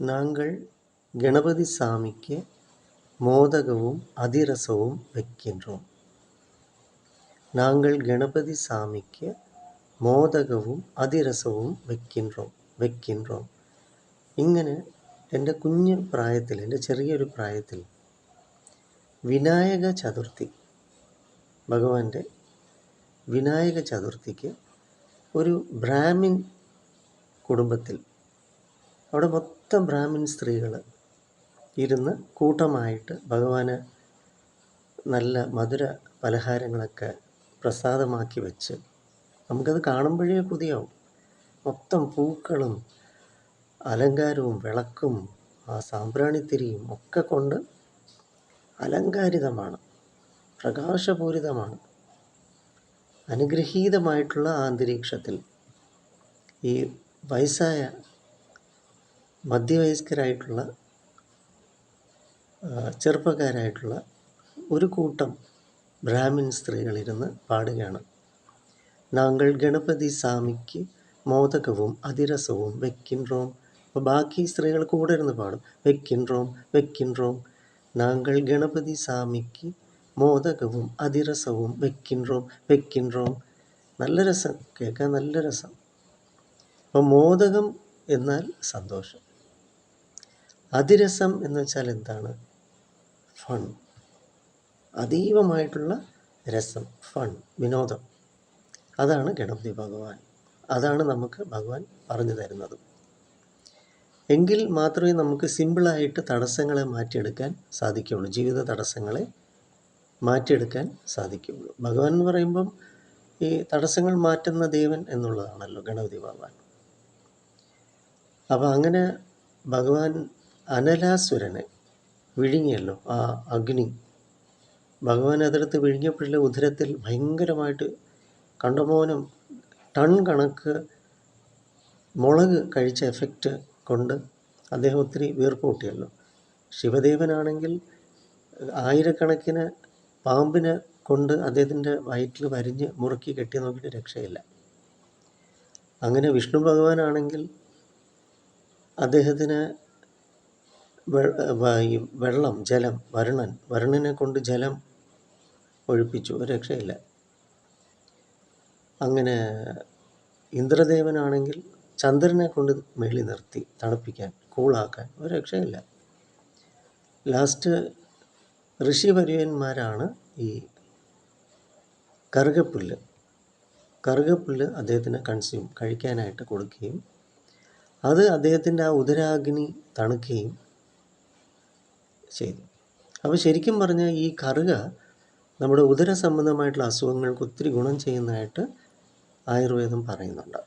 നാങ്കൾ ഗണപതി സ്വാമിക്ക് മോദകവും അതിരസവും வைக்கின்றோம் നാങ്കൾ ഗണപതി സ്വാമിക്ക് മോദകവും അതിരസവും വെക്കിன்றോ വെക്കിன்றോ ഇങ്ങനെ എന്റെ കുഞ്ഞു പ്രായത്തിൽ എന്റെ ചെറിയൊരു പ്രായത്തിൽ വിനായക ചതുർത്ഥി ഭഗവാന്റെ വിനായക ചതുർത്ഥിക്ക് ഒരു ബ്രാഹ്മിൻ കുടുംബത്തിൽ അവിടെ മൊത്തം ബ്രാഹ്മിൻ സ്ത്രീകൾ ഇരുന്ന് കൂട്ടമായിട്ട് ഭഗവാന് നല്ല മധുര പലഹാരങ്ങളൊക്കെ പ്രസാദമാക്കി വെച്ച് നമുക്കത് കാണുമ്പോഴേ കൊതിയാവും. മൊത്തം പൂക്കളും അലങ്കാരവും വിളക്കും ആ സാമ്പ്രാണിത്തിരിയും ഒക്കെ കൊണ്ട് അലങ്കാരിതമാണ് പ്രകാശപൂരിതമാണ്. അനുഗ്രഹീതമായിട്ടുള്ള ആ അന്തരീക്ഷത്തിൽ ഈ വയസ്സായ മധ്യവയസ്കരായിട്ടുള്ള ചെറുപ്പക്കാരായിട്ടുള്ള ഒരു കൂട്ടം ബ്രാഹ്മിൻ സ്ത്രീകളിരുന്ന് പാടുകയാണ്. നാങ്കൾ ഗണപതി സ്വാമിക്ക് മോദകവും അതിരസവും വെക്കിൻറോം അപ്പോൾ ബാക്കി സ്ത്രീകൾ കൂടെ ഇരുന്ന് പാടും. വെക്കിൻറോം വെക്കിൻറോം നാങ്കൾ ഗണപതി സ്വാമിക്ക് മോദകവും അതിരസവും വെക്കിൻറോം വെക്കിൻറോം നല്ല രസം കേൾക്കാൻ നല്ല രസം. അപ്പോൾ മോദകം എന്നാൽ സന്തോഷം. അതിരസം എന്ന് വെച്ചാൽ എന്താണ്? ഫൺ അതീവമായിട്ടുള്ള രസം ഫൺ വിനോദം. അതാണ് ഗണപതി ഭഗവാൻ. അതാണ് നമുക്ക് ഭഗവാൻ പറഞ്ഞു തരുന്നത്. എങ്കിൽ മാത്രമേ നമുക്ക് സിമ്പിളായിട്ട് തടസ്സങ്ങളെ മാറ്റിയെടുക്കാൻ സാധിക്കുകയുള്ളൂ. ജീവിത തടസ്സങ്ങളെ മാറ്റിയെടുക്കാൻ സാധിക്കുകയുള്ളൂ. ഭഗവാൻ എന്ന് പറയുമ്പം ഈ തടസ്സങ്ങൾ മാറ്റുന്ന ദേവൻ എന്നുള്ളതാണല്ലോ ഗണപതി ഭഗവാൻ. അപ്പോൾ അങ്ങനെ ഭഗവാൻ അനലാസുരനെ വിഴുങ്ങിയല്ലോ ആ അഗ്നി. ഭഗവാൻ അതിർത്ത് വിഴുങ്ങിയപ്പോഴുള്ള ഉദരത്തിൽ ഭയങ്കരമായിട്ട് കണ്ടമോനം ടൺ കണക്ക് മുളക് കഴിച്ച എഫക്റ്റ് കൊണ്ട് അദ്ദേഹം ഒത്തിരി വീർപ്പ് കൂട്ടിയല്ലോ. ശിവദേവനാണെങ്കിൽ ആയിരക്കണക്കിന് പാമ്പിനെ കൊണ്ട് അദ്ദേഹത്തിന്റെ വയറ്റിൽ വരിഞ്ഞ് മുറുക്കി കെട്ടി നോക്കിയിട്ട് രക്ഷയില്ല. അങ്ങനെ വിഷ്ണു ഭഗവാനാണെങ്കിൽ അദ്ദേഹത്തിന് വെള്ളം ജലം വരുണൻ. വരുണനെ കൊണ്ട് ജലം ഒഴിപ്പിച്ചു. രക്ഷയില്ല. അങ്ങനെ ഇന്ദ്രദേവനാണെങ്കിൽ ചന്ദ്രനെ കൊണ്ട് മേളി നിർത്തി തണുപ്പിക്കാൻ കൂളാക്കാൻ ഒരു രക്ഷയില്ല. ലാസ്റ്റ് ഋഷിവര്യന്മാരാണ് ഈ കറുകപ്പുല്ല്. കറുകപ്പുല്ല് അദ്ദേഹത്തിന് കൺസ്യൂം കഴിക്കാനായിട്ട് കൊടുക്കുകയും അത് അദ്ദേഹത്തിന്റെ ആ ഉദരാഗ്നി തണുക്കുകയും ചെയ്തു. അപ്പോൾ ശരിക്കും പറഞ്ഞാൽ ഈ കറുക നമ്മുടെ ഉദര സംബന്ധമായിട്ടുള്ള അസുഖങ്ങൾക്ക് ഒത്തിരി ഗുണം ചെയ്യുന്നതായിട്ട് ആയുർവേദം പറയുന്നുണ്ട്.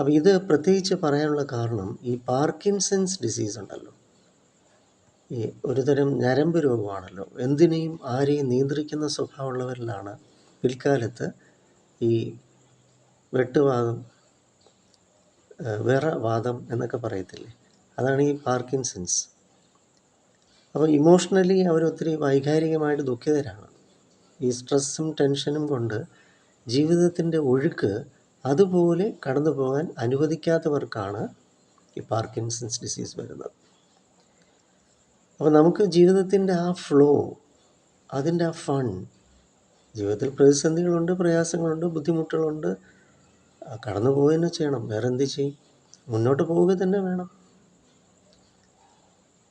അപ്പോൾ ഇത് പ്രത്യേകിച്ച് പറയാനുള്ള കാരണം ഈ പാർക്കിൻസൺസ് ഡിസീസ് ഉണ്ടല്ലോ. ഈ ഒരുതരം ഞരമ്പ് രോഗമാണല്ലോ. എന്തിനേയും ആരെയും നിയന്ത്രിക്കുന്ന സ്വഭാവമുള്ളവരിലാണ് പിൽക്കാലത്ത് ഈ വെട്ടുവാദം വിറവാദം എന്നൊക്കെ പറയത്തില്ലേ? അതാണ് ഈ പാർക്കിൻസൺസ്. അപ്പോൾ ഇമോഷണലി അവരൊത്തിരി വൈകാരികമായിട്ട് ദുഃഖിതരാണ്. ഈ സ്ട്രെസ്സും ടെൻഷനും കൊണ്ട് ജീവിതത്തിന്റെ ഒഴുക്ക് അതുപോലെ കടന്നു പോകാൻ അനുവദിക്കാത്തവർക്കാണ് ഈ പാർക്കിൻസൺസ് ഡിസീസ് വരുന്നത്. അപ്പോൾ നമുക്ക് ജീവിതത്തിന്റെ ആ ഫ്ലോ അതിന്റെ ആ ഫൺ ജീവിതത്തിൽ പ്രതിസന്ധികളുണ്ട് പ്രയാസങ്ങളുണ്ട് ബുദ്ധിമുട്ടുകളുണ്ട് കടന്നു പോവുക തന്നെ ചെയ്യണം. വേറെ എന്ത് ചെയ്യും? മുന്നോട്ട് പോവുക തന്നെ വേണം.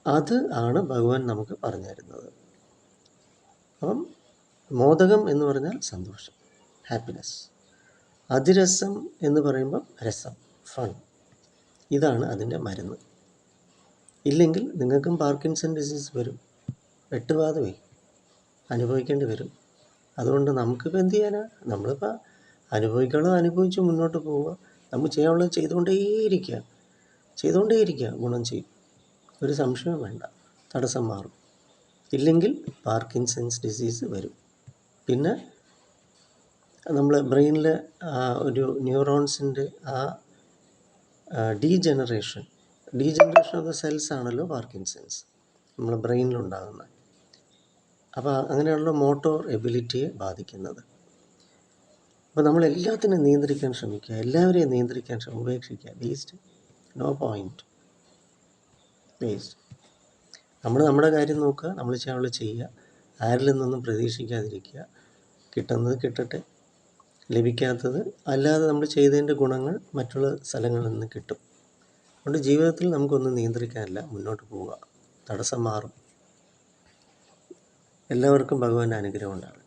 അത് ആണ് ഭഗവാൻ നമുക്ക് പറഞ്ഞു തരുന്നത്. അപ്പം മോദകം എന്ന് പറഞ്ഞാൽ സന്തോഷം ഹാപ്പിനെസ് അതിരസം എന്ന് പറയുമ്പം രസം ഫൺ ഇതാണ് അതിന്റെ മരുന്ന്. ഇല്ലെങ്കിൽ നിങ്ങൾക്കും പാർക്കിൻസൺ ഡിസീസ് വരും. വെട്ടുപാതമേ അനുഭവിക്കേണ്ടി വരും. അതുകൊണ്ട് നമുക്കിപ്പോൾ എന്ത് ചെയ്യാനാ? നമ്മളിപ്പോൾ അനുഭവിക്കണം അനുഭവിച്ച് മുന്നോട്ട് പോവുക. നമുക്ക് ചെയ്യാനുള്ളത് ചെയ്തുകൊണ്ടേയിരിക്കുക. ചെയ്തുകൊണ്ടേയിരിക്കുക ഗുണം ചെയ്യും. ഒരു സംശയവും വേണ്ട. തടസ്സം മാറും. ഇല്ലെങ്കിൽ പാർക്കിൻസൺസ് ഡിസീസ് വരും. പിന്നെ നമ്മൾ ബ്രെയിനിൽ ഒരു ന്യൂറോൺസിന്റെ ആ degeneration. Degeneration of the cells ആണല്ലോ പാർക്കിൻസൺസ്. നമ്മൾ ബ്രെയിനിലുണ്ടാകുന്നത്. അപ്പോൾ അങ്ങനെയുള്ള മോട്ടോർ എബിലിറ്റിയെ ബാധിക്കുന്നത്. അപ്പോൾ നമ്മൾ എല്ലാത്തിനും നിയന്ത്രിക്കാൻ ശ്രമിക്കുക. എല്ലാവരെയും നിയന്ത്രിക്കാൻ ഉപേക്ഷിക്കുക. വേസ്റ്റ് നോ പോയിന്റ് വേസ്റ്റ് നമ്മൾ നമ്മുടെ കാര്യം നോക്കുക നമ്മൾ ചെയ്യാനുള്ള ചെയ്യുക. ആരിൽ നിന്നൊന്നും പ്രതീക്ഷിക്കാതിരിക്കുക. കിട്ടുന്നത് കിട്ടട്ടെ ലഭിക്കാത്തത്. അല്ലാതെ നമ്മൾ ചെയ്തതിന്റെ ഗുണങ്ങൾ മറ്റുള്ള സ്ഥലങ്ങളിൽ നിന്ന് കിട്ടും. അതുകൊണ്ട് ജീവിതത്തിൽ നമുക്കൊന്നും നിയന്ത്രിക്കാനില്ല മുന്നോട്ട് പോവുക. തടസ്സം മാറും. എല്ലാവർക്കും ഭഗവാന്റെ അനുഗ്രഹം ഉണ്ടാവട്ടെ